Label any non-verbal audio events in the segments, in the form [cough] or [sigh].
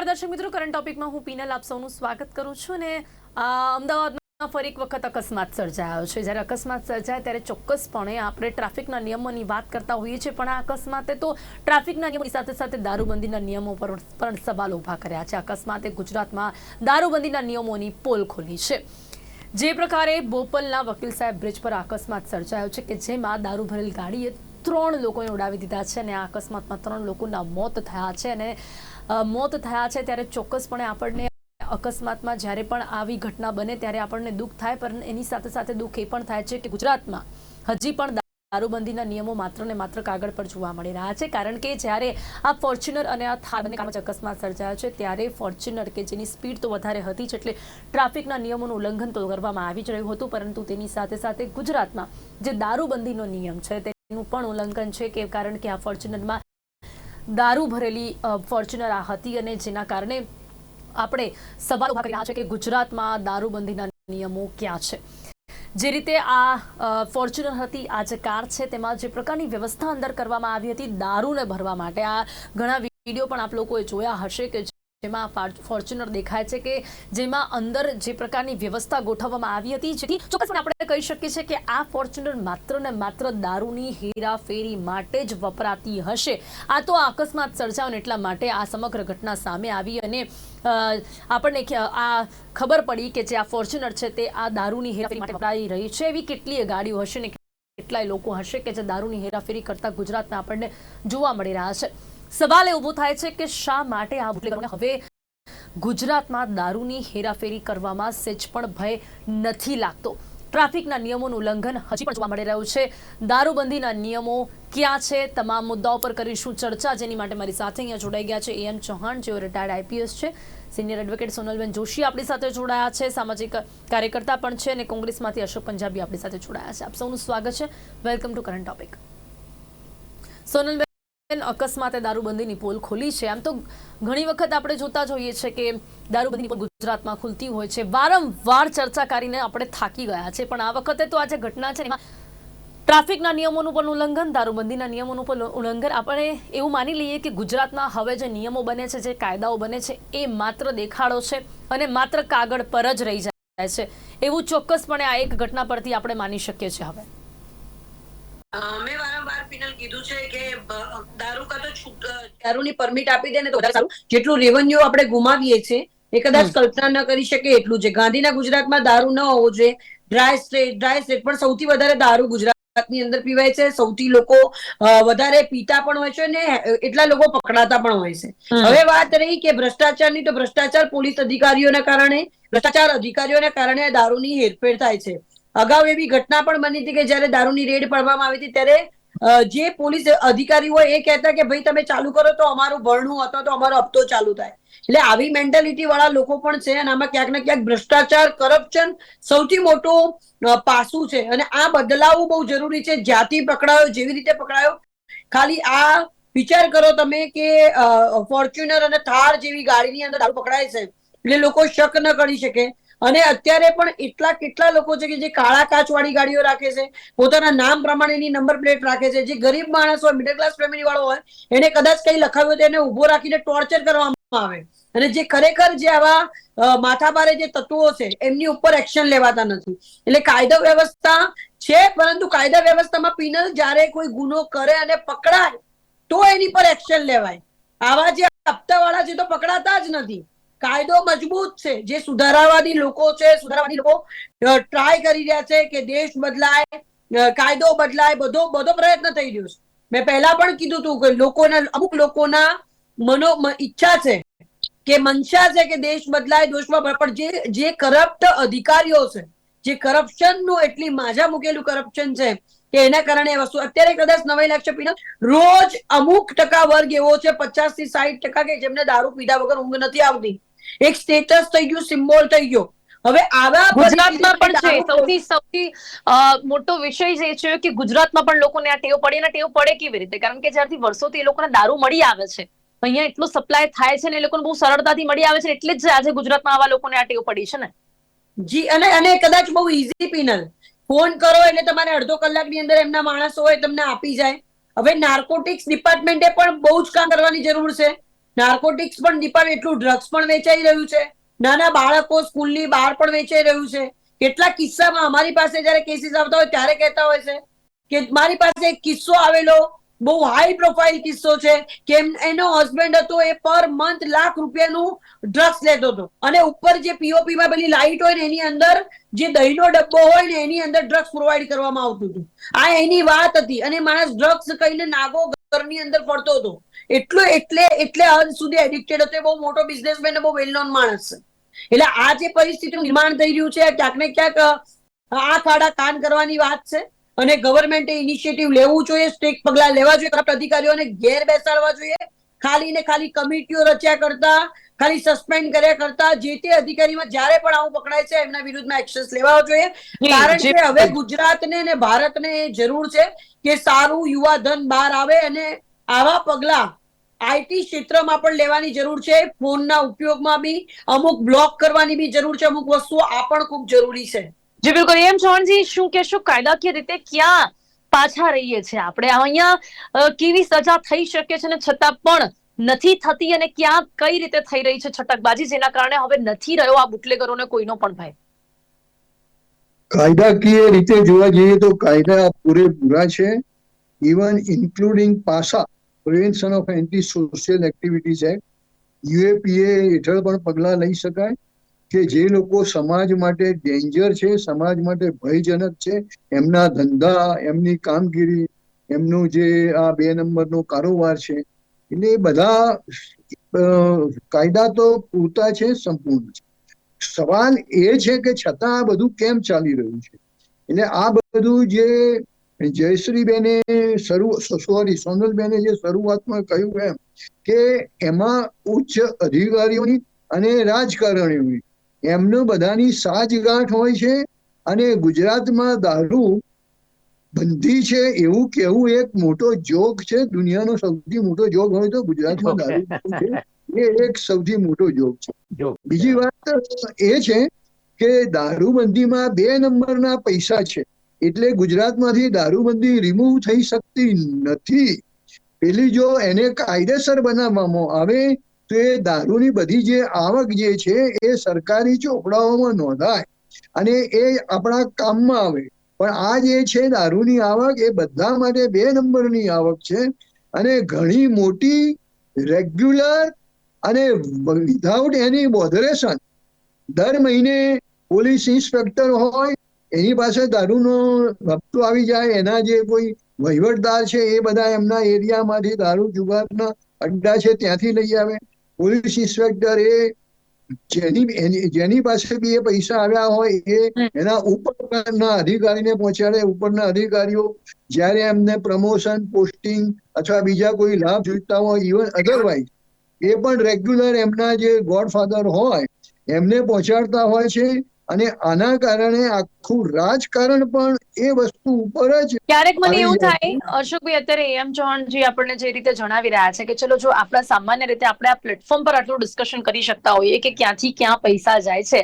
નમસ્કાર દર્શક મિત્રો કરંટ ટોપિકમાં હું પીનલ આપ સૌનું સ્વાગત કરું છું અને અમદાવાદમાં ફરી એક વખત અકસ્માત સર્જાયો છે. જ્યારે અકસ્માત સર્જાય ત્યારે ચોક્કસપણે આપણે ટ્રાફિકના નિયમોની વાત કરતા હોઈએ છીએ, પણ આ અકસ્માતે તો ટ્રાફિકના નિયમોની સાથે સાથે દારૂબંધીના નિયમો પર પણ સવાલ ઊભા કર્યા છે. અકસ્માતે ગુજરાતમાં દારૂબંધીના નિયમોની પોલ ખોલી છે. જે પ્રકારે બોપલના વકીલ સાહેબ બ્રિજ પર અકસ્માત સર્જાયો છે કે જેમાં દારૂ ભરેલ ગાડીએ ત્રણ લોકોને ઉડાવી દીધા છે અને આ અકસ્માતમાં ત્રણ લોકોના મોત થયા છે અને મોત થયા છે ત્યારે ચોક્કસપણે આપણને અકસ્માતમાં જ્યારે પણ આવી ઘટના બને ત્યારે આપણને દુઃખ થાય, પણ એની સાથે સાથે દુઃખ એ પણ થાય છે કે ગુજરાતમાં હજી પણ દારૂબંધીના નિયમો માત્ર ને માત્ર કાગળ પર જોવા મળી રહ્યા છે. કારણ કે જ્યારે આ ફોર્ચ્યુનર અને આ થાર બંને કામ અકસ્માત સર્જાયો છે, ત્યારે ફોર્ચ્યુનર કે જેની સ્પીડ તો વધારે હતી જ એટલે ટ્રાફિકના નિયમોનું ઉલ્લંઘન તો કરવામાં આવી જ રહ્યું હતું, પરંતુ તેની સાથે સાથે ગુજરાતમાં જે દારૂબંધીનો નિયમ છે તેનું પણ ઉલ્લંઘન છે કે કારણ કે આ ફોર્ચ્યુનરમાં દારૂ ભરેલી ફોર્ચ્યુનર આ હતી અને જેના કારણે આપણે સવાલ ઊભા કરી રહ્યા છે કે ગુજરાતમાં દારૂબંધીના નિયમો ક્યાં છે? જે રીતે આ ફોર્ચ્યુનર હતી, આ જે કાર છે, તેમાં જે પ્રકારની વ્યવસ્થા અંદર કરવામાં આવી હતી દારૂને ભરવા માટે, આ ઘણા વીડિયો પણ આપ લોકોએ જોયા હશે કે જેમાં ફોર્ચ્યુનર દેખાય છે કે જેમાં અંદર જે પ્રકારની વ્યવસ્થા ગોઠવવામાં આવી હતી, જેથી ચોક્કસપણે આપણે કહી શકીએ છીએ કે આ ફોર્ચ્યુનર માત્ર ને માત્ર દારૂની હેરાફેરી માટે જ વપરાતી હશે. આ તો આ અકસ્માત સર્જાયો એટલા માટે આ સમગ્ર ઘટના સામે આવી અને આપણને આ ખબર પડી કે જે આ ફોર્ચ્યુનર છે તે આ દારૂની હેરાફેરી માટે વપરાઈ રહી છે. એવી કેટલીય ગાડીઓ હશે ને કેટલાય લોકો હશે કે જે દારૂની હેરાફેરી કરતા ગુજરાતમાં આપણને જોવા મળી રહ્યા છે. સવાલ એ થાય છે કે શા માટે આ હવે ગુજરાતમાં દારૂની હેરાફેરી કરવામાં સેજ પણ ભય નથી લાગતો. ટ્રાફિકના નિયમોનું ઉલ્લંઘન હજી પણ જોવા મળી રહ્યું છે. દારૂબંધીના નિયમો ક્યાં છે? તમામ મુદ્દાઓ પર કરીશું ચર્ચા. જેની માટે મારી સાથે અહીંયા જોડાઈ ગયા છે એમ ચૌહાણ, જેઓ રિટાયર્ડ આઈપીએસ છે. સિનિયર એડવોકેટ સોનલબેન જોશી આપણી સાથે જોડાયા છે. સામાજિક કાર્યકર્તા પણ છે અને કોંગ્રેસમાંથી અશોક પંજાબી આપણી સાથે જોડાયા છે. આપ સૌનું સ્વાગત છે. Welcome to current topic Sonalben અકસ્માતે દારૂબંધીની પોલ ખોલી છે. આમ તો ઘણી વખત આપણે જોતા જોઈએ છે કે દારૂબંધીની પોલ ગુજરાતમાં ખુલતી હોય છે. વારંવાર ચર્ચા કરીને આપણે થાકી ગયા છે. પણ આ વખતે તો આ જે ઘટના છે, એમાં ટ્રાફિકના નિયમોનું પણ ઉલ્લંઘન, દારૂબંધીના નિયમોનું પણ ઉલ્લંઘન. આપણે એવું માની લઈએ કે ગુજરાતમાં હવે જે નિયમો બને છે, જે કાયદાઓ બને છે, એ માત્ર દેખાડો છે અને માત્ર કાગળ પર જ રહી જાય છે. એવું ચોક્કસપણે આ એક ઘટના પરથી આપણે માની શકીએ છીએ હવે. મેં વારંવાર પિનલ કીધું છે કે દારૂ કા તો દારૂની પરમિટ આપી દે ને તો વધારે સારું. જેટલું રેવન્યુ આપણે ગુમાવીએ છીએ એ કદાચ કલ્પના ન કરી શકે એટલું છે. ગાંધીના ગુજરાતમાં દારૂ ન હોવો જોઈએ. ડ્રાય સ્ટેટ ડ્રાય સ્ટેટ પણ સૌથી વધારે દારૂ ગુજરાતની અંદર પીવાય છે. સૌથી લોકો વધારે પીતા પણ હોય છે ને એટલા લોકો પકડાતા પણ હોય છે. હવે વાત રહી કે ભ્રષ્ટાચારની તો ભ્રષ્ટાચાર પોલીસ અધિકારીઓના કારણે ભ્રષ્ટાચાર અધિકારીઓના કારણે દારૂની હેરફેર થાય છે. અગાઉ એવી ઘટના પણ બની હતી કે જ્યારે દારૂની રેડ પાડવામાં આવી હતી, ત્યારે જે પોલીસ અધિકારી હોય એ કહેતા કે ભાઈ, તમે ચાલુ કરો તો અમારું ભરણું અથવા તો અમારો હપ્તો ચાલુ થાય. એટલે આવી મેન્ટાલિટી વાળા લોકો પણ છે અને આમાં ક્યાંક ને ક્યાંક ભ્રષ્ટાચાર કરપ્શન સૌથી મોટું પાસું છે. અને આ બદલાવવું બહુ જરૂરી છે. જ્યાંથી પકડાયો, જેવી રીતે પકડાયો. ખાલી આ વિચાર કરો તમે કે ફોર્ચ્યુનર અને થાર જેવી ગાડીની અંદર દારૂ પકડાય છે. એટલે લોકો શક ન કરી શકે. અને અત્યારે પણ એટલા કેટલા લોકો છે કે જે કાળા કાચવાળી ગાડીઓ રાખે છે, પોતાના નામ પ્રમાણેની નંબર પ્લેટ રાખે છે, જે ગરીબ માણસ હોય મિડલ ક્લાસ ફેમિલી વાળો હોય, એને કદાચ કઈ લખાવ્યું હોય તો એને ઊભો રાખીને ટોર્ચર કરવામાં આવે. અને જે ખરેખર જે આવા માથાભારે જે તત્વો છે, એમની ઉપર એક્શન લેવાતા નથી. એટલે કાયદો વ્યવસ્થા છે, પરંતુ કાયદા વ્યવસ્થામાં પિનલ જ્યારે કોઈ ગુનો કરે અને પકડાય, તો એની પર એક્શન લેવાય. આવા જે હપ્તાવાળા છે તો પકડાતા જ નથી. કાયદો મજબૂત છે. જે સુધારાવાદી લોકો છે સુધારાવાદી લોકો ટ્રાય કરી રહ્યા છે કે દેશ બદલાય કાયદો બદલાય, બધો બધો પ્રયત્ન થઈ રહ્યો છે. મેં પહેલા પણ કીધું હતું કે લોકોના, અમુક લોકોના મનો ઈચ્છા છે કે મનસા છે કે દેશ બદલાય દોષમાં પણ જે જે કરપ્ટ અધિકારીઓ છે, જે કરપ્શનનું એટલી માજા મૂકેલું કરપ્શન છે કે એના કારણે વસ્તુ, અત્યારે કદાચ નવાઈ લાગશે પીનલ રોજ અમુક ટકા વર્ગ એવો છે પચાસથી સાઠ ટકા કે જેમને દારૂ પીધા વગર ઊંઘ નથી આવતી. એક સ્ટેટસ થઈ ગયું સિમ્બોલ થઈ ગયો. હવે આવા ગુજરાતમાં પણ છે. સૌથી સૌથી મોટો વિષય જે છે કે ગુજરાતમાં પણ લોકોને આ ટેવ પડે અને ટેવ પડે કેવી રીતે? કારણ કે જ્યારથી વર્ષોથી એ લોકોને દારૂ મળી આવે છે. અહીંયા એટલો સપ્લાય થાય છે ને એ લોકોને બહુ સરળતાથી મળી આવે છે એટલે જ આજે ગુજરાતમાં આવા લોકોને આ ટેવ પડી છે ને. જી અને અને કદાચ બહુ ઈઝી પિનલ. ફોન કરો એટલે તમારે અડધો કલાકની અંદર એમના માણસો હોય તમને આપી જાય. હવે નાર્કોટિક્સ ડિપાર્ટમેન્ટે પણ બહુ જ કામ કરવાની જરૂર છે. નાર્કોટિક્સ પણ દીપાલ એટલું ડ્રગ્સ પણ વેચાઈ રહ્યું છે. નાના બાળકો સ્કૂલની બહાર પણ વેચાઈ રહ્યું છે. કેટલા કિસ્સામાં અમારી પાસે જયારે કેસીસ આવતા હોય ત્યારે કહેતા હોય છે કે મારી પાસે એક કિસ્સો આવેલો, બહુ હાઈ પ્રોફાઇલ કિસ્સો છે કે એનો હસબન્ડ હતો એ પર મંથ લાખ રૂપિયાનું ડ્રગ્સ લેતો હતો. અને ઉપર જે પીઓપી માં પેલી લાઈટ હોય ને એની અંદર, જે દહીંનો ડબ્બો હોય ને એની અંદર ડ્રગ્સ પ્રોવાઈડ કરવામાં આવતું હતું. આ એની વાત હતી અને માણસ ડ્રગ્સ કહીને નાગો ઘરની અંદર ફરતો હતો. એટલો એટલે એટલે અંત સુધી એડિક્ટેડ હતો એ બહુ મોટો બિઝનેસમેન બહુ વેલ નોન માણસ છે. એટલે આ જે પરિસ્થિતિનું નિર્માણ થઈ રહ્યું છે ક્યાંક ને ક્યાંક આ આડા કાન કરવાની વાત છે અને ગવર્મેન્ટે ઇનિશિયેટિવ લેવું જોઈએ સ્ટેક પગલા લેવા જોઈએ કરપ્ટ અધિકારીઓને ઘેર બેસાડવા જોઈએ. ખાલી ને ખાલી કમિટીઓ રચ્યા કરતા ખાલી સસ્પેન્ડ કર્યા કરતા જે તે અધિકારીમાં જ્યારે પણ આવું પકડાય છે એમના વિરુદ્ધમાં એક્શન લેવા જોઈએ. કારણ કે હવે ગુજરાતને ને ભારતને એ જરૂર છે કે સારું યુવા ધન બહાર આવે અને આવા પગલા આઈટી ક્ષેત્રમાં પણ લેવાની જરૂર છે. ફોનના ઉપયોગમાં બી અમુક બ્લોક કરવાની બી જરૂર છે. અમુક વસ્તુઓ આ પણ ખૂબ જરૂરી છે. જી બિલકુલ. એમ ચૌહાણજી શું કહેશો? કાયદાકીય રીતે ક્યાં પાછા રહીએ છીએ આપણે? અહીંયા કેવી સજા થઈ શકે છે ને છતાં પણ નથી થતી અને ક્યાં કઈ રીતે થઈ રહી છે છટકબાજી? જેના કારણે હવે નથી રહ્યો આ બુટલેગરોને કોઈનો પણ ભય. કાયદાકીય રીતે જોવા જઈએ તો કાયદા પૂરેપૂરા છે. Even including PASA. Prevention of anti social activities act UAPA હેઠળ પણ પગલાં લઈ શકાય કે જે લોકો સમાજ માટે ડેન્જર છે, સમાજ માટે ભયજનક છે, એમના ધંધા, એમની કામગીરી, એમનું જે આ બે નંબરનો કારોબાર છે, એટલે એ બધા કાયદા તો પૂરતા છે, સંપૂર્ણ છે. સવાલ એ છે કે છતાં આ બધું કેમ ચાલી રહ્યું છે? એટલે આ બધું જે જયશ્રીબેને શરૂ સોરી સોનલબેને જે શરૂઆતમાં કહ્યું એમ કે એમાં ઉચ્ચ અધિકારીઓની અને રાજકારણીઓની એમનું બધાની સાજગાંઠ હોય છે અને ગુજરાતમાં દારૂ બંધી છે એવું કેવું એક મોટો જોગ છે. દુનિયાનો સૌથી મોટો જોગ હોય તો ગુજરાતમાં દારૂ છે. એ એક સૌથી મોટો જોગ છે. બીજી વાત એ છે કે દારૂબંધીમાં બે નંબરના પૈસા છે. એટલે ગુજરાતમાંથી દારૂબંધી રિમૂવ થઈ શકતી નથી. પેલી જો એને કાયદેસર બનાવવામાં આવે, તો એ દારૂની બધી જે આવક જે છે, એ સરકારી ચોપડાઓમાં નોંધાય. અને એ આપણા કામમાં આવે. પણ આ જે છે દારૂની આવક, એ બધા માટે બે નંબરની આવક છે. અને ઘણી મોટી રેગ્યુલર અને વિધાઉટ એની બોધરેશન દર મહિને પોલીસ ઇન્સ્પેક્ટર હોય એની પાસે દારૂનો હપ્તો આવી જાય એના જે કોઈ વહીવટદાર છે એ બધા એમના એરિયામાંથી દારૂ જુગારના અડ્ડા છે ત્યાંથી લઈ આવે. પોલીસ ઇન્સ્પેક્ટર એ જેની જેની પાસે બી એ પૈસા આવ્યા હોય એ એના ઉપરના અધિકારીને પહોંચાડે. ઉપરના અધિકારીઓ જ્યારે એમને પ્રમોશન પોસ્ટિંગ અથવા બીજા કોઈ લાભ જોઈતા હોય ઇવન અધરવાઇઝ એ પણ રેગ્યુલર એમના જે ગોડફાધર હોય એમને પહોંચાડતા હોય છે. અને આના કારણે આખું રાજકારણ પણ એ વસ્તુ ઉપર જ ક્યારેક મને એવું થાય અશોકભાઈ અત્યારે એમ ચૌહાણજી આપણને જે રીતે જણાવી રહ્યા છે કે ચલો જો આપણા સામાન્ય રીતે આપણે આ પ્લેટફોર્મ પર આટલું ડિસ્કશન કરી શકતા હોઈએ કે ક્યાંથી ક્યાં પૈસા જાય છે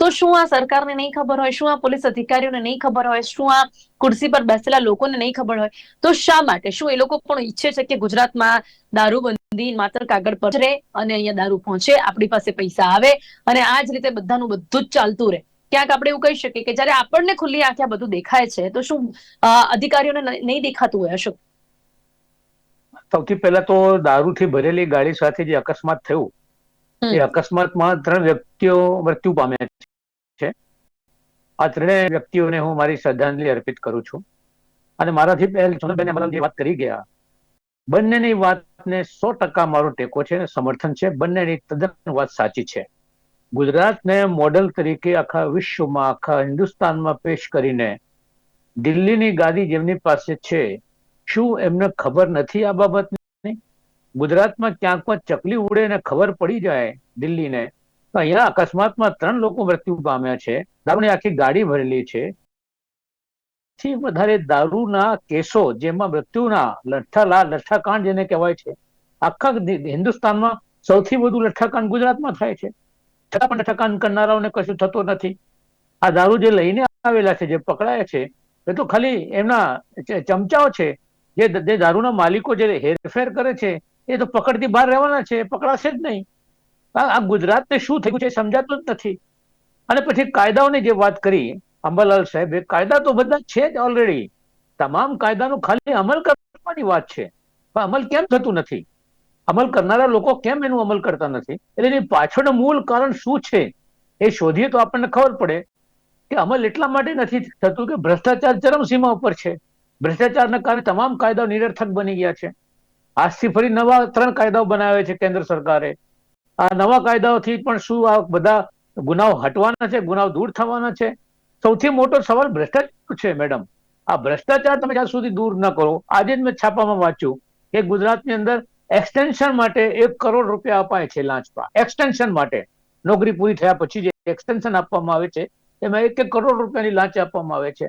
તો શું આ સરકારને નહીં ખબર હોય શું આ પોલીસ અધિકારીઓને નહીં ખબર હોય શું આ ખુરશી પર બેસેલા લોકોને નહીં ખબર હોય તો શા માટે? શું એ લોકો પણ ઈચ્છે છે કે ગુજરાતમાં દારૂબંધી માત્ર કાગળ પર રહે અને અહીંયા દારૂ પહોંચે આપણી પાસે પૈસા આવે અને આ જ રીતે બધાનું બધું જ ચાલતું રહે? ક્યાંક આપણે એવું કહી શકીએ કે જયારે આપણને ખુલ્લી આંખે આ બધું દેખાય છે તો શું અધિકારીઓને નહીં દેખાતું હોય અશોક? સૌથી પહેલા તો દારૂથી ભરેલી ગાડી સાથે જે અકસ્માત થયો. એ અકસ્માતમાં ત્રણ વ્યક્તિઓ મૃત્યુ પામ્યા છે. આ ત્રણેય વ્યક્તિઓને હું મારી શ્રદ્ધાંજલિ અર્પિત કરું છું. અને મારાથી પહેલ સોનલબેન અમરાલ જે વાત કરી ગયા બંનેની વાતને સો ટકા મારો ટેકો છે અને સમર્થન છે. બંનેની તદ્દન વાત સાચી છે. ગુજરાતને મોડલ તરીકે આખા વિશ્વમાં, આખા હિન્દુસ્તાનમાં પેશ કરીને દિલ્હીની ગાદી જેમની પાસે છે, શું એમને ખબર નથી આ બાબતની? ગુજરાતમાં ક્યાંક પણ ચકલી ઉડે ને ખબર પડી જાય દિલ્હીને, તો અહીંયા અકસ્માતમાં ત્રણ લોકો મૃત્યુ પામ્યા છે. દારૂની આખી ગાડી ભરેલી છે. થી વધારે દારૂના કેસો જેમાં મૃત્યુના લઠ્ઠા લઠ્ઠાકાંડ જેને કહેવાય છે, આખા હિન્દુસ્તાનમાં સૌથી વધુ લઠ્ઠાકાંડ ગુજરાતમાં થાય છે. છતાં પણ ઠકાન કરનારાઓને કશું થતું નથી. આ દારૂ જે લઈને આવેલા છે, જે પકડાયા છે, એ તો ખાલી એમના ચમચાઓ છે. જે દારૂના માલિકો જે હેરફેર કરે છે, એ તો પકડથી બહાર રહેવાના છે, પકડાશે જ નહીં. આ ગુજરાતને શું થયું છે સમજાતું જ નથી. અને પછી કાયદાઓની જે વાત કરી, અંબાલાલ સાહેબ, કાયદા તો બધા છે જ ઓલરેડી તમામ કાયદાનો ખાલી અમલ કરવાની વાત છે. પણ અમલ કેમ થતું નથી? અમલ કરનારા લોકો કેમ એનું અમલ કરતા નથી? એટલે એની પાછળનું મૂળ કારણ શું છે? એ શોધીએ તો આપણને ખબર પડે કે અમલ એટલા માટે નથી થતું કે ભ્રષ્ટાચાર ચરમસીમા ઉપર છે. ભ્રષ્ટાચારના કારણે તમામ કાયદાઓ નિરર્થક બની ગયા છે. આજથી ફરી નવા ત્રણ કાયદાઓ બનાવ્યા છે કેન્દ્ર સરકારે. આ નવા કાયદાઓથી પણ શું આ બધા ગુનાઓ હટવાના છે, ગુનાઓ દૂર થવાના છે? સૌથી મોટો સવાલ ભ્રષ્ટાચાર છે, મેડમ. આ ભ્રષ્ટાચાર તમે જ્યાં સુધી દૂર ન કરો, આજે જ મેં છાપામાં વાંચ્યું કે ગુજરાતની અંદર એક્સટેન્શન માટે એક કરોડ રૂપિયા અપાય છે લાંચમાં એક્સટેન્શન માટે. નોકરી પૂરી થયા પછી જે એક્સટેન્શન આપવામાં આવે છે એમાં એક એક કરોડ રૂપિયાની લાંચ આપવામાં આવે છે.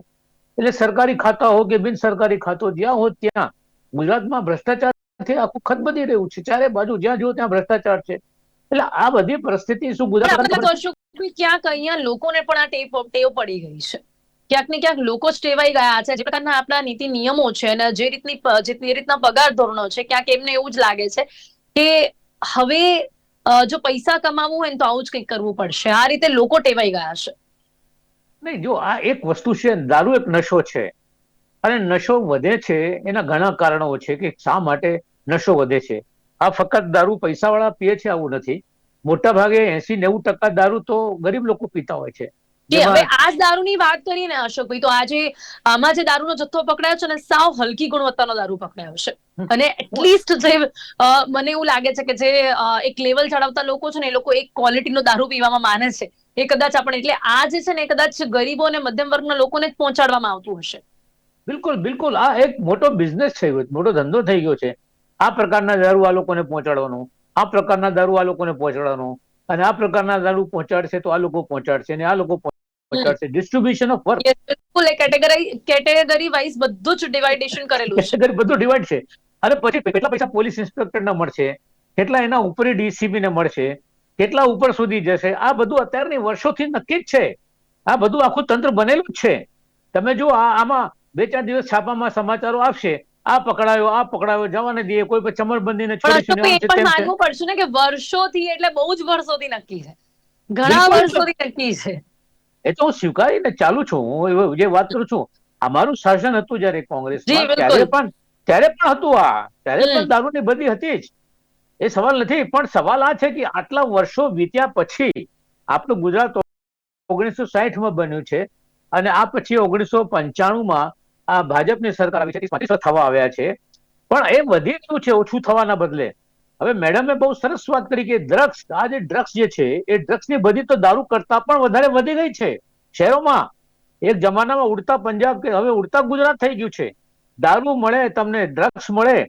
એટલે સરકારી ખાતા હો કે બિન સરકારી ખાતો જ્યાં હો ત્યાં ગુજરાતમાં ભ્રષ્ટાચારથી આખું ખતબદી રહ્યું છે. ચારે બાજુ જ્યાં જુઓ ત્યાં ભ્રષ્ટાચાર છે. એટલે આ બધી પરિસ્થિતિ શું ગુજરાત ક્યાંક અહીંયા લોકોને પણ આ ટેવ ટેવ પડી ગઈ છે. ક્યાંક ને ક્યાંક લોકો ટેવાઈ ગયા છે. જે પ્રકારના આપણા નીતિ નિયમો છે અને જે રીતની જે રીતના પગાર ધોરણો છે, ક્યાંક એમને એવું જ લાગે છે કે હવે જો પૈસા કમાવવું હોય તો આવું જ કંઈક કરવું પડશે. આ રીતે લોકો ટેવાઈ ગયા છે. નહીં, જો આ એક વસ્તુ છે, દારૂ એક નશો છે. અને નશો વધે છે, એના ઘણા કારણો છે કે શા માટે નશો વધે છે. આ ફક્ત દારૂ પૈસાવાળા પીએ છે આવું નથી. મોટા ભાગે એસી નેવું ટકા દારૂ તો ગરીબ લોકો પીતા હોય છે. કે હવે આ જ દારૂની વાત કરીને અશોકભાઈ તો આજે આમાં જે દારૂનો જથ્થો પકડાયો છે ને સાવ હલકી ગુણવત્તાનો દારૂ પકડાયો છે. અને એટલીસ્ટ જે મને એવું લાગે છે કે જે એક લેવલ ચડાવતા લોકો છે ને એ લોકો એક ક્વોલિટીનો દારૂ પીવામાં માને છે. એ કદાચ આપણે એટલે આ જે છે ને એ કદાચ ગરીબો અને મધ્યમ વર્ગના લોકોને જ પહોંચાડવામાં આવતું હશે. બિલકુલ બિલકુલ. આ એક મોટો બિઝનેસ થઈ ગયો છે, મોટો ધંધો થઈ ગયો છે. આ પ્રકારના દારૂ આ લોકોને પહોંચાડવાનો આ પ્રકારના દારૂ આ લોકોને પહોંચાડવાનો અને આ પ્રકારના દારૂ પહોંચાડશે તો આ લોકો પહોંચાડશે અને આ લોકો ડિસ્ટ્રીબ્યુશન ઓફ વર્ક બિલકુલ એ કેટેગરી કેટેગરી વાઇઝ બધું જ ડિવાઇડેશન કરેલું છે. કેટેગરી બધું ડિવાઇડ છે. અને પછી કેટલા પૈસા પોલીસ ઇન્સ્પેક્ટરને મળશે? કેટલા એના ઉપર ડીસીપી ને મળશે? કેટલા ઉપર સુધી જશે? આ બધું અત્યારની વર્ષોથી નક્કી જ છે. આ બધું આખું તંત્ર બનેલું જ છે. તમે જો આ આમાં બે ચાર દિવસ છાપામાં સમાચારો આવશે. આ પકડાયો આ પકડાયો જવાને દઈએ કોઈ પર ચમરબંધીને છોડી પણ માનવું પડશે ને કે વર્ષોથી એટલે બહુ જ વર્ષોથી નક્કી છે. ઘણા વર્ષોથી નક્કી છે. એ તો હું સ્વીકારીને ચાલુ છું. હું જે વાત કરું છું અમારું શાસન હતું જયારે કોંગ્રેસ ત્યારે પણ ત્યારે પણ હતું આ. ત્યારે પણ દારૂની બધી હતી જ. એ સવાલ નથી પણ સવાલ આ છે કે આટલા વર્ષો વીત્યા પછી આપણું ગુજરાત ઓગણીસો સાહીઠમાં બન્યું છે અને આ પછી ઓગણીસો પંચાણુંમાં આ ભાજપની સરકાર આવી છે થવા આવ્યા છે. પણ એ વધી ગયું છે ઓછું થવાના બદલે. હવે મેડમે બહુ સરસ વાત કરી કે ડ્રગ્સ આ જે ડ્રગ્સ જે છે, એ ડ્રગ્સની બધી તો દારૂ કરતા પણ વધારે વધી ગઈ છે. શહેરોમાં એક જમાનામાં ઉડતા પંજાબ કે હવે ઉડતા ગુજરાત થઈ ગયું છે. દારૂ મળે, તમને ડ્રગ્સ મળે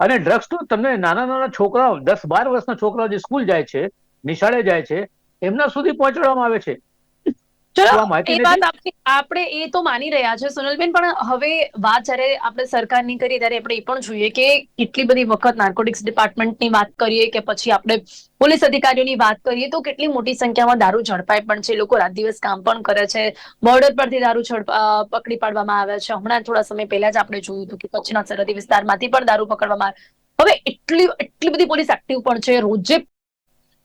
અને ડ્રગ્સ તો તમને નાના નાના છોકરાઓ, દસ બાર વર્ષના છોકરાઓ જે સ્કૂલ જાય છે, નિશાળે જાય છે, એમના સુધી પહોંચાડવામાં આવે છે. ચલો એ વાત આપણે એ તો માની રહ્યા છે સોનલબેન પણ હવે વાત જ્યારે આપણે સરકારની કરીએ ત્યારે આપણે એ પણ જોઈએ કે કેટલી બધી વખત નાર્કોટિક્સ ડિપાર્ટમેન્ટની વાત કરીએ કે પછી આપણે પોલીસ અધિકારીઓની વાત કરીએ તો કેટલી મોટી સંખ્યામાં દારૂ ઝડપાય પણ છે. લોકો રાત દિવસ કામ પણ કરે છે. બોર્ડર પરથી દારૂ પકડી પાડવામાં આવે છે. હમણાં થોડા સમય પહેલા જ આપણે જોયું હતું કે કચ્છના સરહદી વિસ્તારમાંથી પણ દારૂ પકડવામાં આવે. હવે એટલી એટલી બધી પોલીસ એક્ટિવ પણ છે. રોજે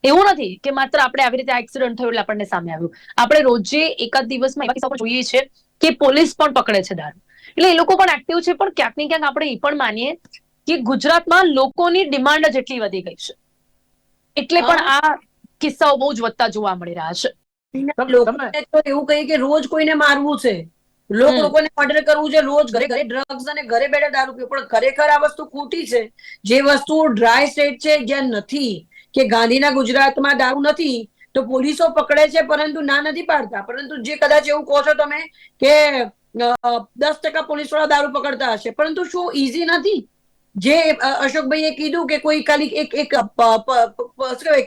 એવું નથી કે માત્ર આપણે આવી રીતે એક્સિડન્ટ થયો એટલે આપણને સામે આવ્યું. આપણે રોજે એકાદ દિવસમાં એવા કિસ્સાઓ જોઈએ છે કે પોલીસ પણ પકડે છે દારૂ. એટલે એ લોકો પણ એક્ટિવ છે પણ ક્યાંક ને ક્યાંક આપણે એ પણ માનીએ કે ગુજરાતમાં લોકોની ડિમાન્ડ જ એટલી વધી ગઈ છે. એટલે પણ આ કિસ્સાઓ બહુ જ વધતા જોવા મળી રહ્યા છે. તો એવું કહીએ કે રોજ કોઈને મારવું છે. લોક લોકોને ઓર્ડર કરવું છે રોજ ઘરે ઘરે ડ્રગ્સ અને ઘરે બેઠા દારૂ પીવો. પણ ખરેખર આ વસ્તુ ખોટી છે. જે વસ્તુ ડ્રાય સ્ટેટ છે જ્યાં નથી. કે ગાંધીના ગુજરાતમાં દારૂ નથી તો પોલીસો પકડે છે પરંતુ ના નથી પાડતા. પરંતુ જે કદાચ એવું કહો છો તમે કે દસ ટકા પોલીસવાળા દારૂ પકડતા હશે. પરંતુ શું ઈઝી નથી? જે અશોકભાઈએ કીધું કે કોઈ ખાલી એક એક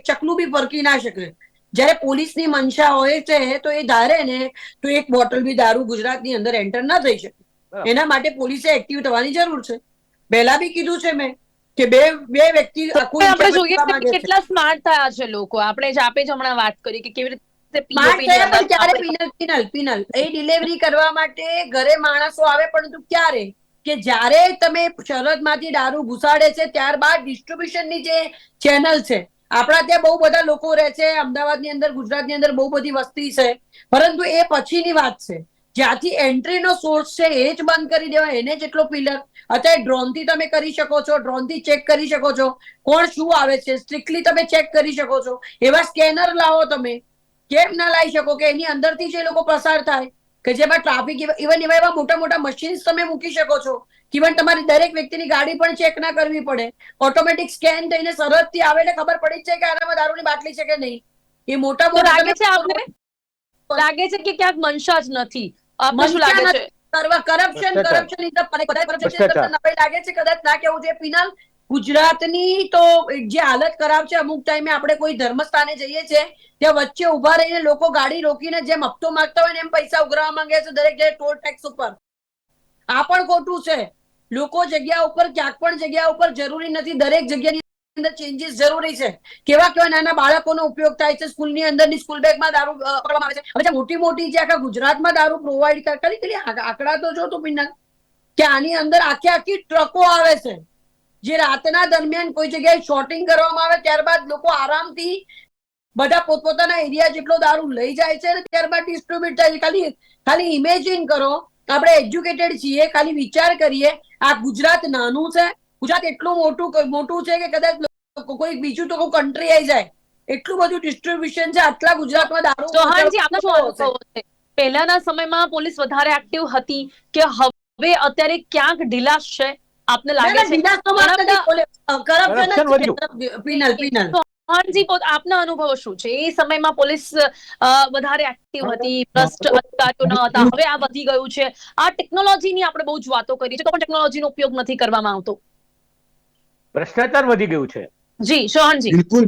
ચકલું બી ફરકી ના શકે. જ્યારે પોલીસની મનસા હોય છે તો એ ધારે ને તો એક બોટલ બી દારૂ ગુજરાતની અંદર એન્ટર ના થઈ શકે. એના માટે પોલીસે એક્ટિવ થવાની જરૂર છે. પહેલા બી કીધું છે મેં. કે બે બે વ્યક્તિ આપણે જોઈએ કે કેટલા સ્માર્ટ થયા છે લોકો. આપણે જ આપે જ હમણાં વાત કરી કે કેવી રીતે ક્યારે પિનલ પિનલ પિનલ એ ડિલિવરી કરવા માટે ઘરે માણસો આવે પરંતુ ક્યારે? કે જ્યારે તમે શરતમાંથી દારૂ ઘુસાડે છે ત્યારબાદ ડિસ્ટ્રીબ્યુશનની જે ચેનલ છે આપણા ત્યાં બહુ બધા લોકો રહે છે અમદાવાદની અંદર ગુજરાતની અંદર બહુ બધી વસ્તી છે. પરંતુ એ પછીની વાત છે. જ્યાંથી એન્ટ્રીનો સોર્સ છે એ જ બંધ કરી દેવાય. એને જ એટલો પિલર અત્યારે ડ્રોનથી તમે કરી શકો છો ડ્રોનથી ચેક કરી શકો છો. કોણ શું આવે છે? સ્ટ્રિક્ટલી તમે ચેક કરી શકો છો. એવા સ્કેનર લાવો તમે. કેમ ના લાવી શકો? કે એની અંદરથી જે લોકો પસાર થાય. કે જેમાં ટ્રાફિક ઇવન એવા એવા મોટા મોટા મશીન્સ તમે મૂકી શકો છો. ઇવન તમારી દરેક વ્યક્તિની ગાડી પણ ચેક ના કરવી પડે. ઓટોમેટિક સ્કેન થઈને સરહદથી આવે એટલે ખબર પડી જ છે કે આનામાં દારૂની બાટલી છે કે નહીં. એ મોટા મોટા લાગે છે આપને? લાગે છે કે ક્યાંક મનસા જ નથી. આપને શું લાગે છે? કરપ્શન કરપ્શન ઇઝ ધ કદાચ corruption is ભ્રષ્ટાચાર. the નવાઈ લાગે છે કદાચ ના કેવું જોઈએ? પિનલ ગુજરાતની તો જે હાલત ખરાબ છે અમુક ટાઈમે આપણે કોઈ ધર્મસ્થાને જઈએ છીએ ત્યાં વચ્ચે ઊભા રહીને લોકો ગાડી રોકીને જેમ હપ્તો માંગતા હોય ને એમ પૈસા ઉઘરાવા માંગે છે દરેક જગ્યાએ ટોલ ટેક્સ ઉપર. આ પણ ખોટું છે. લોકો જગ્યા ઉપર ક્યાંક પણ જગ્યા ઉપર જરૂરી નથી. દરેક જગ્યાની અંદર ચેન્જીસ જરૂરી છે. કેવા કેવા નાના બાળકોનો ઉપયોગ થાય છે, સ્કૂલની અંદરની સ્કૂલ બેગમાં દારૂ પકડવામાં આવે છે. હવે મોટી મોટી જે આખા ગુજરાતમાં દારૂ પ્રોવાઈડ કરી, ખાલી આંકડા તો જો તું પિન્ના કે આની અંદર આખી આખી ટ્રકો આવે છે. જે રાતના દરમિયાન કોઈ જગ્યાએ શોટિંગ કરવામાં આવે, ત્યારબાદ લોકો આરામથી બધા પોતપોતાના એરિયા જેટલો દારૂ લઈ જાય છે ત્યારબાદ ડિસ્ટ્રીબ્યુટ થાય છે. ખાલી ખાલી ઇમેજિન કરો, આપણે એજ્યુકેટેડ છીએ, ખાલી વિચાર કરીએ, આ ગુજરાત નાનું છે, ગુજરાત એટલું મોટું મોટું છે કે કદાચ કોઈ બીજું તો કોઈ કન્ટ્રી આવી જાય. એટલું બધું ડિસ્ટ્રીબ્યુશન છે આટલા ગુજરાતમાં દારૂ ચૌહાણજી આપનો શું અનુભવ છે પહેલાના સમયમાં પોલીસ વધારે એક્ટિવ હતી કે હવે અત્યારે ક્યાંક ઢીલાશ છે? આપને લાગે છે. Penal penal. ચૌહાણજી આપના અનુભવ શું છે? એ સમયમાં પોલીસ વધારે એક્ટિવ હતી ભ્રષ્ટ અધિકારીઓ ન હતા. હવે આ વધી ગયું છે. આ ટેકનોલોજીની આપણે બહુ જ વાતો કરી છે તો પણ ટેકનોલોજીનો ઉપયોગ નથી કરવામાં આવતો. ભ્રષ્ટાચાર વધી ગયું છે. જી, સોહનજી. બિલકુલ.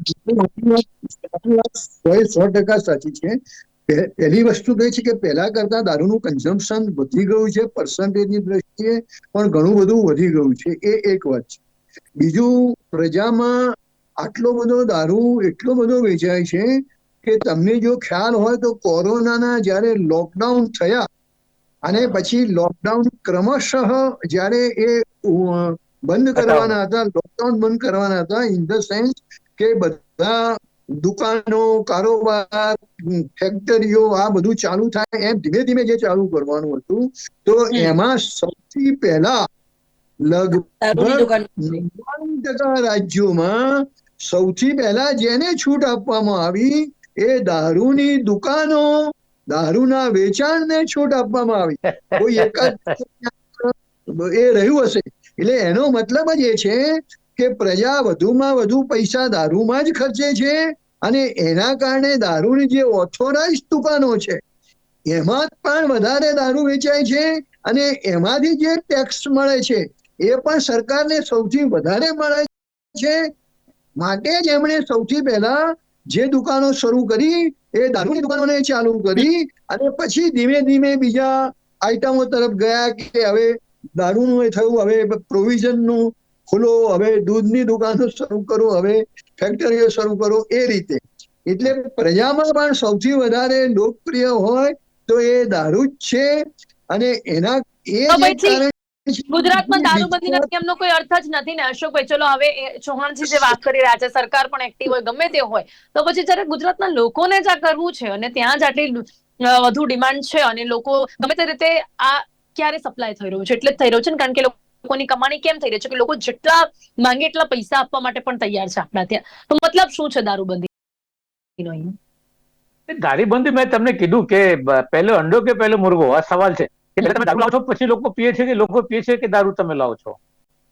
સો ટકા સાચી છે. પહેલી વસ્તુ તો એ છે કે પહેલા કરતા દારૂનું કન્ઝમ્પશન વધી ગયું છે પર્સન્ટેજની દ્રષ્ટિએ પણ ઘણું બધું વધી ગયું છે. એ એક વાત છે. બીજું, પ્રજામાં આટલો બધો દારૂ, એટલો બધો વેચાય છે કે તમને જો ખ્યાલ હોય તો કોરોનાના જ્યારે લોકડાઉન થયા અને પછી લોકડાઉન ક્રમશઃ જ્યારે એ બંધ કરવાના હતા લોકડાઉન બંધ કરવાના હતા ઇન ધ સેન્સ કે બધા દુકાનો કારોબાર ફેક્ટરીઓ આ બધું ચાલુ થાય એમ ધીમે ધીમે જે ચાલુ કરવાનું હતું તો એમાં સૌથી પહેલા લગભગ નવ્વાણું ટકા રાજ્યોમાં સૌથી પહેલા જેને છૂટ આપવામાં આવી એ દારૂની દુકાનો દારૂના વેચાણને છૂટ આપવામાં આવી. કોઈ એકાદ [laughs] એ રહ્યું હશે. એટલે એનો મતલબ જ એ છે કે પ્રજા વધુમાં વધુ પૈસા દારૂમાં જ ખર્ચે છે અને એના કારણે દારૂની જે ઓથોરાઇઝ દુકાનો છે, એમાં પણ વધારે દારૂ વેચાય છે અને એમાંથી જે ટેક્સ મળે છે, એ પણ સરકારને સૌથી વધારે મળે છે. માટે જ એમણે સૌથી પહેલા જે દુકાનો શરૂ કરી, એ દારૂની દુકાનોને ચાલુ કરી અને પછી ધીમે ધીમે બીજા આઈટમો તરફ ગયા કે હવે દારૂનું એ થયું. હવે પ્રોવિઝનનું ખુલો હવે દૂધની દુકાનો શરૂ કરો. હવે ફેક્ટરીઓ શરૂ કરો. એ રીતે. એટલે પ્રજામાં પણ સૌથી વધારે લોકપ્રિય હોય તો એ દારૂ જ છે. અને એના એ ગુજરાતમાં દારૂબંધીના નિયમનો કોઈ અર્થ જ નથી ને? અશોકભાઈ ચલો હવે ચૌહાણજી જે વાત કરી રહ્યા છે સરકાર પણ એક્ટિવ હોય ગમે તે હોય. તો પછી જયારે ગુજરાતના લોકોને જ આ કરવું છે અને ત્યાં જ આટલી વધુ ડિમાન્ડ છે અને લોકો ગમે તે રીતે આ ક્યારે સપ્લાય થઈ રહ્યું છે? એટલે જ થઈ રહ્યું છે કારણ કે લોકોની કમાણી કેમ થઈ રહી છે? કે લોકો જેટલા માંગે એટલા પૈસા આપવા માટે પણ તૈયાર છે આપણા ત્યાં. તો મતલબ શું છે દારૂબંધી દારૂબંધી મેં તમને કીધું કે પહેલો અંડો કે પહેલો મુર્ગો? આ સવાલ છે. કે પહેલા તમે દારૂ લાવો છો પછી લોકો પીએ છે કે લોકો પીએ છે કે દારૂ તમે લાવો છો?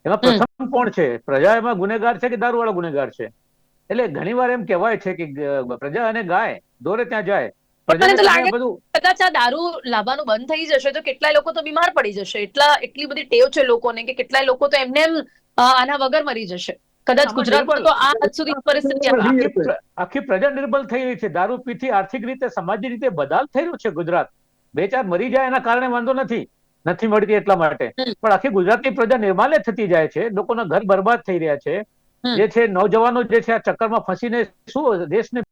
એમાં પ્રથમ કોણ છે? પ્રજા એમાં ગુનેગાર છે કે દારૂ વાળા ગુનેગાર છે? એટલે ઘણી વાર એમ કહેવાય છે કે પ્રજા અને ગાય દોરે ત્યાં જાય. મને તો લાગે કદાચ આ દારૂ લાવવાનું બંધ થઈ જશે તો કેટલાય લોકો તો બીમાર પડી જશે. એટલા એટલી બધી ટેવ છે લોકોને કે કેટલાય લોકો તો એમને એમ આના વગર મરી જશે. કદાચ ગુજરાતમાં તો આ હદ સુધી પરિસ્થિતિ આખી પ્રજા નિર્બલ થઈ રહી છે. દારૂ પીથી આર્થિક રીતે સામાજિક રીતે બદાલ થઈ રહ્યો છે ગુજરાત. બે ચાર મરી જાય એના કારણે વાંધો નથી. નથી મળતી એટલા માટે. પણ આખી ગુજરાતની પ્રજા નિર્માલ્ય થતી જાય છે. લોકોના ઘર બરબાદ થઈ રહ્યા છે. જે છે નવજવાનો જે છે આ ચક્કરમાં ફસીને શું દેશને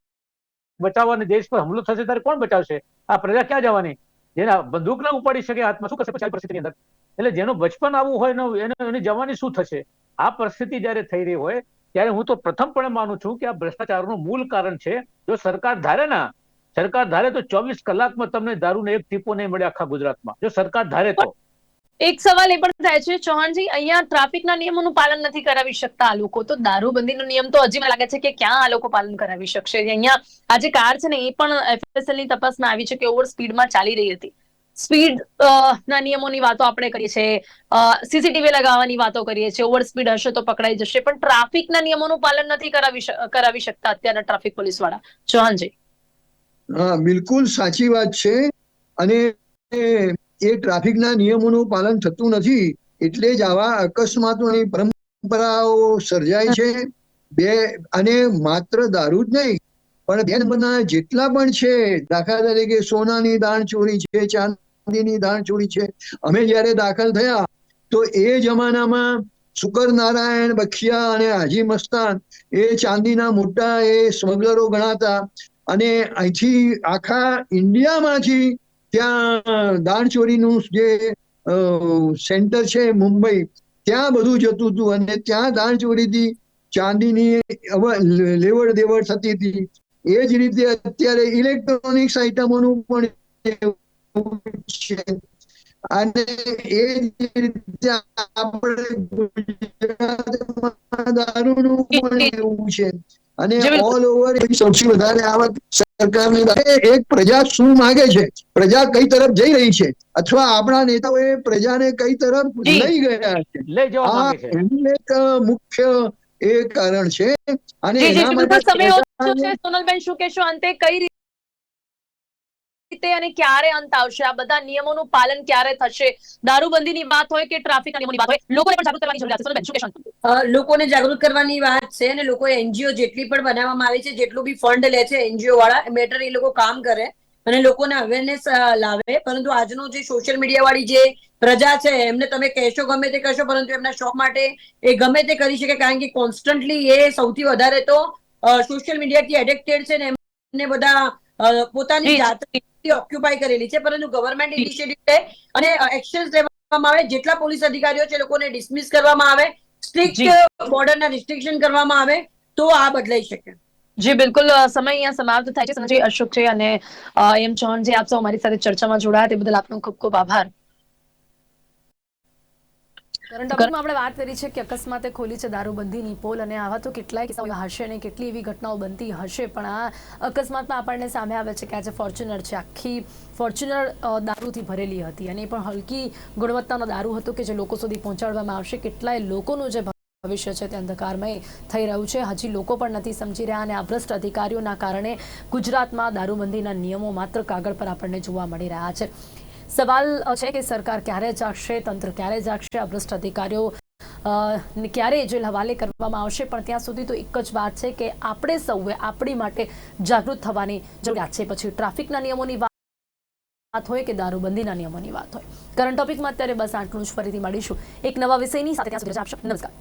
બચાવવા દેશ પર હુમલો થશે ત્યારે કોણ બચાવશે? આ પ્રજા ક્યાં જવાની? જેના બંદૂક ના ઉપાડી શકે હાથમાં શું કરશે પછી પરિસ્થિતિની અંદર? એટલે જેનું બચપન આવું હોય એને, એની જવાની શું થશે? આ પરિસ્થિતિ જ્યારે થઈ રહી હોય, ત્યારે હું તો પ્રથમપણે માનું છું કે આ ભ્રષ્ટાચારનું મૂળ કારણ છે, જો સરકાર ધારે ના, સરકાર ધારે તો ચોવીસ કલાકમાં તમને દારૂને એક ટીપો નહીં મળે આખા ગુજરાતમાં. જો સરકાર ધારે તો એક સવાલ એ પણ થાય છે, ચૌહાણજી, અહીંયા ટ્રાફિકના નિયમોનું પાલન નથી કરાવી શકતા આ લોકો. તો દારૂબંધીનો નિયમ તો હજી મને લાગે છે કે ક્યાં આ લોકો પાલન કરાવી શકશે? અહીંયા આ જે કાર છે ને, એ પણ એફએસએલની તપાસમાં આવી છે કે ઓવર સ્પીડમાં ચાલી રહી હતી. સ્પીડ ના નિયમોની વાતો આપણે કરીએ છીએ. સીસીટીવી લગાવવાની વાતો કરીએ છીએ. ઓવર સ્પીડ હશે તો પકડાઈ જશે. પણ ટ્રાફિકના નિયમોનું પાલન નથી કરાવી કરાવી શકતા અત્યારના ટ્રાફિક પોલીસવાળા ચૌહાણજી. હા, બિલકુલ સાચી વાત છે. અને એ ટ્રાફિકના નિયમોનું પાલન થતું નથી, એટલે જ આવા અકસ્માતોની પરંપરાઓ સર્જાય છે. બે, અને માત્ર દારૂ જ નહીં, પણ બે નંબરના જેટલા પણ છે, દાખલા તરીકે સોનાની દાણ ચોરી છે, ચાંદીની દાણ ચોરી છે, અમે જ્યારે દાખલ થયા, તો એ જમાનામાં શુકર નારાયણ બખિયા અને હાજી મસ્તાન એ ચાંદીના મોટા એ સ્મગલરો ગણાતા અને અહીંથી આખા ઇન્ડિયામાંથી ત્યાં દાણચોરીનું જે સેન્ટર છે મુંબઈ, ત્યાં બધું જતું હતું અને ત્યાં દાણચોરીથી ચાંદીની લેવડ દેવડ થતી હતી. એ જ રીતે અત્યારે ઇલેક્ટ્રોનિક્સ આઇટમોનું પણ અને એ જ રીતે આપણે દારૂનું પણ એવું છે. અને ઓલ ઓવર સૌથી વધારે આવક સરકારની એક પ્રજા શું માંગે છે? પ્રજા કઈ તરફ જઈ રહી છે? અથવા આપણા નેતાઓએ પ્રજાને કઈ તરફ લઈ ગયા છે? આ એનું એક મુખ્ય એ કારણ છે. અને સોનલબેન શું કહેશો? અંતે કઈ રીતે અને ક્યારે અંત આવશે? આ બધા નિયમોનું પાલન ક્યારે થશે? દારૂબંધીની વાત હોય કે ટ્રાફિક નિયમોની વાત હોય લોકોને પણ જાગૃત કરવાની જરૂરિયાત છે. લોકોને જાગૃત કરવાની વાત છે અને લોકો એનજીઓ જેટલી પણ બનાવવામાં આવી છે જેટલું બી ફંડ લે છે એનજીઓ વાળા મેટર એ લોકો કામ કરે અને લોકોને અવેરનેસ લાવે. પરંતુ આજનો જે સોશિયલ મીડિયા વાળી જે પ્રજા છે એમને તમે કહેશો ગમે તે કહેશો પરંતુ એમના શોખ માટે એ ગમે તે કરી શકે કારણ કે કોન્સ્ટન્ટલી એ સૌથી વધારે તો સોશિયલ મીડિયાથી એડિક્ટેડ છે ને એમને બધા પોતાની જી, જાત ઓક્યુપાય કરેલી છે પરંતુ ગવર્મેન્ટ ઇનિશિયેટિવ લે અને એક્શન લેવામાં આવે જેટલા પોલીસ અધિકારીઓ છે લોકોને ડિસમિસ કરવામાં આવે સ્ટ્રિક્ટ. બોર્ડરના રિસ્ટ્રિક્શન કરવામાં આવે તો આ બદલાઈ શકે જી બિલકુલ સમય અહીંયા સમાપ્ત થાય છે સંજય અશોક છે અને એમ ચૌહાણ જે આપ સૌ અમારી સાથે ચર્ચામાં જોડાયા તે બદલ આપનો ખૂબ ખૂબ આભાર કરંટ આપણે વાત કરી છે કે અકસ્માતે ખોલી છે દારૂબંધીની પોલ અને આવા તો કેટલાય કિસ્સાઓ હશે અને કેટલી એવી ઘટનાઓ બનતી હશે પણ આ અકસ્માતમાં આપણને સામે આવે છે કે આજે ફોર્ચ્યુનર છે. આખી ફોર્ચ્યુનર દારૂથી ભરેલી હતી અને એ પણ હલકી ગુણવત્તાનો દારૂ હતો કે જે લોકો સુધી પહોંચાડવામાં આવશે. કેટલાય લોકોનું જે ભવિષ્ય છે તે અંધકારમય થઈ રહ્યું છે. હજી લોકો પણ નથી સમજી રહ્યા અને આ ભ્રષ્ટ અધિકારીઓના કારણે ગુજરાતમાં દારૂબંધીના નિયમો માત્ર કાગળ પર આપણને જોવા મળી રહ્યા છે. સવાલ છે કે સરકાર ક્યારે જાગશે, તંત્ર ક્યારે જાગશે, આ ભ્રષ્ટ અધિકારીઓ ક્યારે જેલ હવાલે કરવામાં આવશે? પણ ત્યાં સુધી તો એક જ વાત છે કે આપણે સૌએ આપણી માટે જાગૃત થવાની જરૂરિયાત છે. પછી ટ્રાફિકના નિયમોની વાત હોય કે દારૂબંધીના નિયમોની વાત હોય? કરંટ ટોપિકમાં અત્યારે બસ આટલું જ. ફરીથી મળીશું એક નવા વિષયની સાથે. ત્યાં સુધી આપશો. નમસ્કાર.